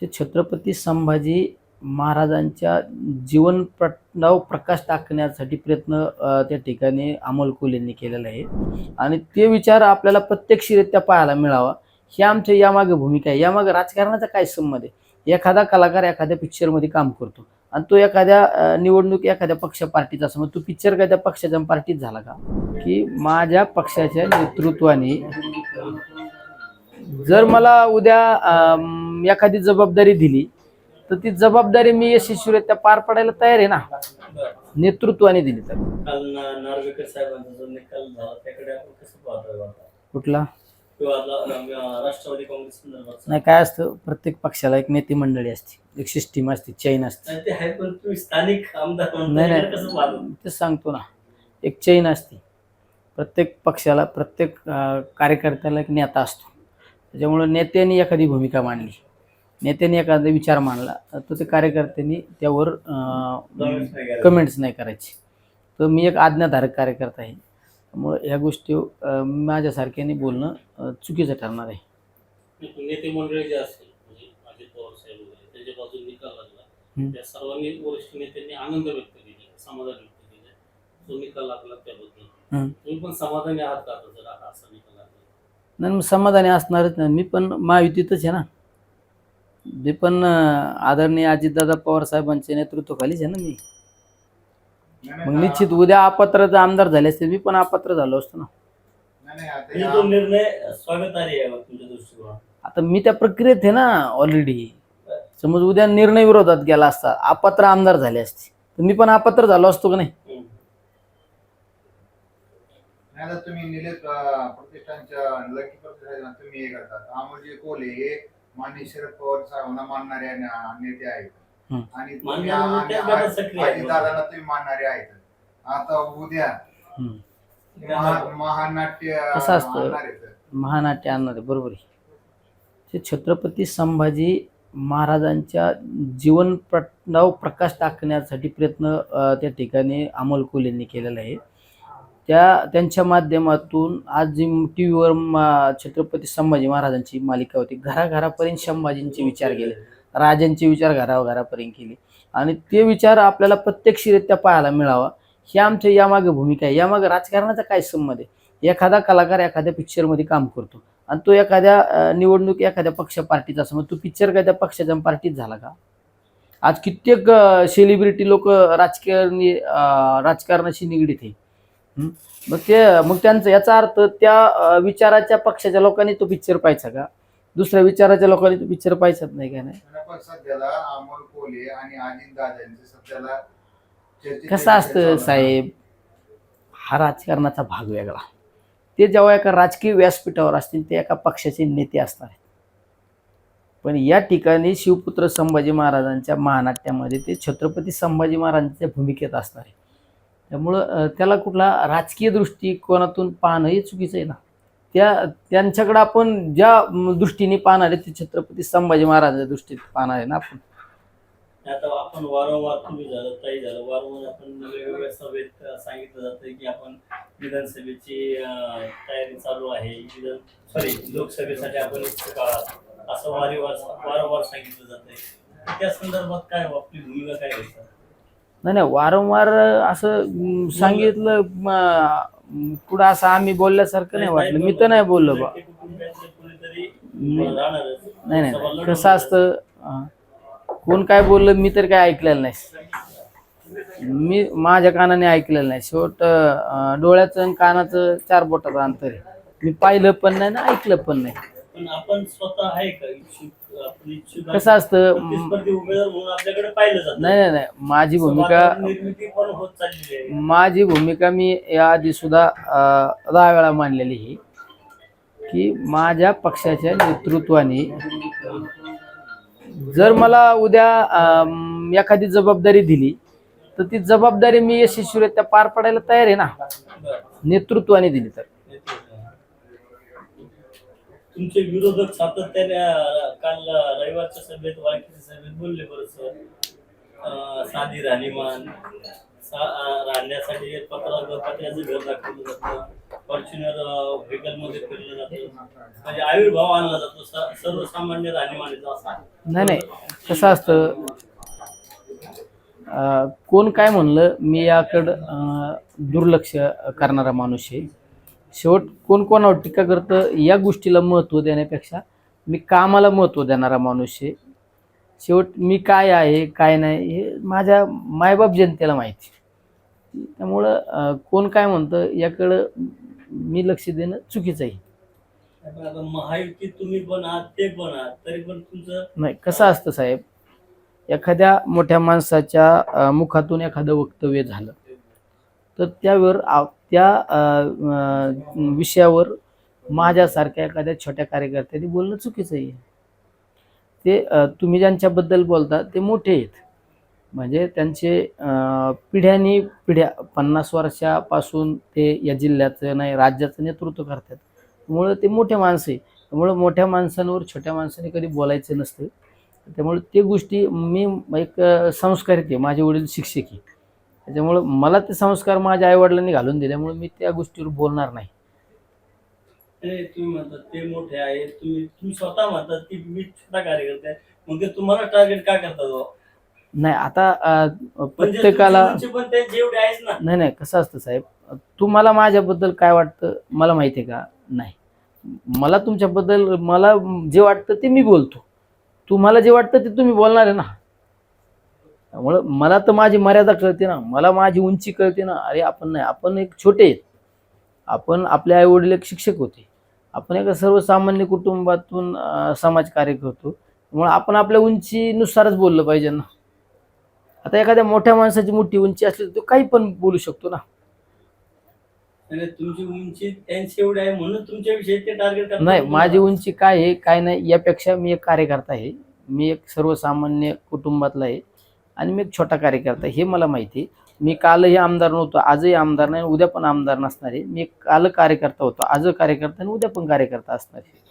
ते छत्रपती संभाजी महाराजांच्या जीवन प्रश्नावर प्रकाश टाकण्यासाठी प्रयत्न त्या ठिकाणी अमोल कोल्हेंनी केलेला आहे. आणि ते विचार आपल्याला प्रत्यक्षरित्या पाहायला मिळावा. ही आमच्या यामागे भूमिका आहे. यामागे राजकारणाचा काय संबंध आहे? एखादा कलाकार एखाद्या पिक्चरमध्ये काम करतो. आणि तो एखाद्या निवडणूक एखाद्या पक्ष पार्टीचा समज तो पिक्चर काय त्या पक्षाच्या पार्टीत झाला का? की माझ्या पक्षाच्या नेतृत्वाने जर मला उद्या एखादी जबाबदारी दिली तर ती जबाबदारी मी यशस्वीरित्या पार पडायला तयार आहे ना. नेतृत्वाने दिली तर? कुठला? नाही काय असतं प्रत्येक पक्षाला एक नेते मंडळी असते एक सिस्टीम असते चैन असते. नाही, ते नाही, तेच सांगतो ना एक चैन असते. प्रत्येक पक्षाला प्रत्येक कार्यकर्त्याला एक नेता असतो. त्याच्यामुळं नेत्यांनी एखादी भूमिका मांडली. नेत्यांनी एखादा विचार मांडला तर ते कार्यकर्त्यांनी त्यावर. कमेंट्स नाही करायचे. तर मी एक आज्ञाधारक कार्यकर्ता आहे. त्यामुळे ह्या गोष्टी माझ्यासारख्याने बोलणं चुकीचं ठरणार आहे. नेते मंडळी जे असेल म्हणजे अजित पवार साहेब वगैरे त्याच्या बाजूने निकाल लागला. हम्म. त्या सर्वांनी वरिष्ठ नेत्यांनी आनंद व्यक्त केला समाधान व्यक्त केलं. तो निकाल लागला त्याबद्दल. तुम्ही पण समाधानी आहात का आता जर हा असा निकाल लागला नाही मग समाधानी असणारच नाही. मी पण महायुतीतच आहे ना. मी पण आदरणीय अजितदादा पवार साहेबांच्या नेतृत्वाखालीच आहे ना मी. मग निश्चित उद्या अपात्र आमदार झाले असते मी पण अपात्र झालो असतो ना. आता मी त्या प्रक्रियेत आहे ना ऑलरेडी समज उद्या निर्णय विरोधात गेला असता अपात्र आमदार झाले असते. तर मी पण अपात्र झालो असतो का नाही. नाही आता तुम्ही निलेश प्रतिष्ठानच्या लकी प्रतिष्ठान तुम्ही हे करतात अमोलजी कोले हे माननीय शरद पवार साहेबांना मानणारे न- नेते आहेत. आणि मान्य तुम्ही. दादाला तुम्ही मानणारे आहेत आता उद्या. महा- महानाट्य कसं असतं? आणणार. महानाट्य आणणार आहे बरोबर आहे ते छत्रपती संभाजी महाराजांच्या जीवन प्रश्नावर प्रकाश टाकण्यासाठी प्रयत्न अ, त्या ठिकाणी अमोल कोल्हेंनी केलेला आहे त्या त्यांच्या माध्यमातून आज जी टी व्हीवर छत्रपती संभाजी महाराजांची मालिका होती घराघरापर्यंत संभाजींचे विचार गेले. राजांचे विचार घराघरापर्यंत केले आणि ते विचार आपल्याला प्रत्यक्षरित्या पाहायला मिळावा. ही आमच्या यामागे भूमिका आहे. यामागे राजकारणाचा काय संबंध आहे? एखादा कलाकार एखाद्या पिक्चरमध्ये काम करतो. आणि तो एखाद्या निवडणूक एखाद्या पक्ष पार्टीचा समज तो पिक्चर काय त्या पक्षाच्या पार्टीत झाला का? आज कित्येक सेलिब्रिटी लोक राजकीय राजकारणाशी निगडीत आहे? मग ते मग त्यांचं याचा अर्थ त्या विचाराच्या पक्षाच्या लोकांनी तो पिक्चर पाहायचा का? दुसऱ्या विचाराच्या लोकांनी तो पिक्चर पाहायचाच नाही का नाही? पण सध्याला अमोल कोले आणि अजित दादांचे सध्याला चर्चेचे कसं असतं साहेब? हा राजकारणाचा भाग वेगळा. ते जेव्हा एका राजकीय व्यासपीठावर असतील ते एका पक्षाचे नेते असणार आहेत पण या ठिकाणी शिवपुत्र संभाजी महाराजांच्या महानाट्यामध्ये ते छत्रपती संभाजी महाराजांच्या भूमिकेत असणार आहे त्यामुळं त्याला कुठला राजकीय दृष्टिकोनातून पाहणं हे चुकीचं आहे ना. त्या त्यांच्याकडं आपण ज्या दृष्टीने पाहणार आहे ते छत्रपती संभाजी महाराजांच्या दृष्टीने पाहणार आहे ना आपण. आता आपण वारंवार तुम्ही झालं ताई झालं वारंवार आपण वेगवेगळ्या सभेत सांगितलं जातं की आपण विधानसभेची तयारी चालू आहे. विधान सॉरी लोकसभेसाठी आपण इच्छुक असं वारंवार वारंवार सांगितलं जातंय. त्या संदर्भात काय आपली भूमिका काय घ्यायचं नाही नाही वारंवार असं सांगितलं म, पुढं असं आम्ही बोलल्यासारखं नाही वाटलं. मी तर नाही बोललो बा. नाही नाही कसं असतं कोण काय बोललं मी तर काय ऐकलेलं नाही. मी माझ्या कानाने ऐकलेलं नाही. शेवट डोळ्याचं आणि कानाचं चार बोटाचं अंतर आहे. मी पाहिलं पण नाही ना ऐकलं पण नाही. आपण स्वतः आहे का कसं असतं नाही नाही नाही. माझी भूमिका माझी भूमिका मी याआधी सुद्धा दहा वेळा मांडलेली आहे की माझ्या पक्षाच्या नेतृत्वाने जर मला उद्या एखादी जबाबदारी दिली तर ती जबाबदारी मी यशस्वीरित्या पार पडायला तयार आहे ना. नेतृत्वाने दिली तर. तुमचे विरोधक सातत्याने काल रविवारच्या सभेत वाळकीच्या सभेत बोलले बरंच साधी राहणीमान सा- राहण्यासाठी पत्रा पत्र्याचं घर दाखवलं जातं. फॉर्च्युनर व्हेकलमध्ये फिरलं जातं. म्हणजे आविर्भाव आणला जातो. सर्वसामान्य राहणीमानीचा असा. नाही नाही. कसं असतं कोण काय म्हणलं मी याकडं अं, दुर्लक्ष करणारा माणूस आहे. शेवट कोण कोणावर टीका करतं या गोष्टीला महत्त्व देण्यापेक्षा मी कामाला महत्त्व देणारा माणूस आहे. शेवट मी काय आहे काय नाही हे माझ्या मायबाप जनतेला माहिती त्यामुळं कोण काय म्हणतं याकडं मी लक्ष देणं चुकीचं आहे. महायुतीत तुम्ही पण आहात ते पण आहात तरी पण तुमचं नाही कसं असतं साहेब एखाद्या मोठ्या माणसाच्या मुखातून एखादं वक्तव्य झालं. तर त्यावर आ- त्या विषयावर माझ्यासारख्या एखाद्या छोट्या कार्यकर्त्यांनी बोलणं चुकीचं आहे. ते तुम्ही ज्यांच्याबद्दल बोलता ते मोठे आहेत. म्हणजे त्यांचे पिढ्यानी पिढ्या पन्नास वर्षापासून ते या जिल्ह्याचं नाही राज्याचं नेतृत्व करतात. त्यामुळं ते मोठे माणसं आहे त्यामुळं मोठ्या माणसांवर छोट्या माणसाने कधी बोलायचं नसतं. त्यामुळे ते गोष्टी मी एक संस्कारित आहे. माझे वडील शिक्षक आहे त्याच्यामुळं मला ते संस्कार माझ्या आईवडिलांनी घालून दिल्यामुळे मी त्या गोष्टीवर बोलणार नाही. नाही, तुम्ही म्हणतात ते मोठे आहेत तुम्ही तुम्ही स्वतः म्हणतात की मी छोटा कार्यकर्ता आहे. मग ते तुम्हाला टार्गेट का करतात बुवा? नाही आता अ, म्हणजे प्रत्येकाला तुमची उंची पण ते जेवढे आहेत ना. नाही नाही कसं असतं साहेब तुम्हाला माझ्याबद्दल काय वाटतं मला माहिती आहे का? नाही. मला तुमच्याबद्दल मला जे वाटतं ते मी बोलतो. तुम्हाला जे वाटतं ते तुम्ही बोलणार आहे ना. त्यामुळं मला तर माझी मर्यादा कळते ना. मला माझी उंची कळते ना. अरे आपण नाही. आपण एक छोटे आहेत. आपण आपले आईवडील एक शिक्षक होते. आपण एका सर्वसामान्य कुटुंबातून अं, समाजकार्य करतो. त्यामुळे आपण आपल्या उंचीनुसारच बोललं पाहिजे ना. आता एखाद्या मोठ्या माणसाची मोठी उंची असली तर तो काही पण बोलू शकतो ना. तुमची उंची त्यांची एवढी आहे म्हणून तुमच्याविषयी ते टार्गेट नाही माझी उंची काय आहे काय नाही यापेक्षा मी एक कार्यकर्ता आहे. मी एक सर्वसामान्य कुटुंबातला आहे. आणि मी एक छोटा कार्यकर्ता हे मला माहिती आहे. मी कालही आमदार नव्हतो आजही आमदार नाही उद्या पण आमदार नसणार आहे. मी काल कार्यकर्ता होतो आज कार्यकर्ता आणि उद्या पण कार्यकर्ता असणार आहे.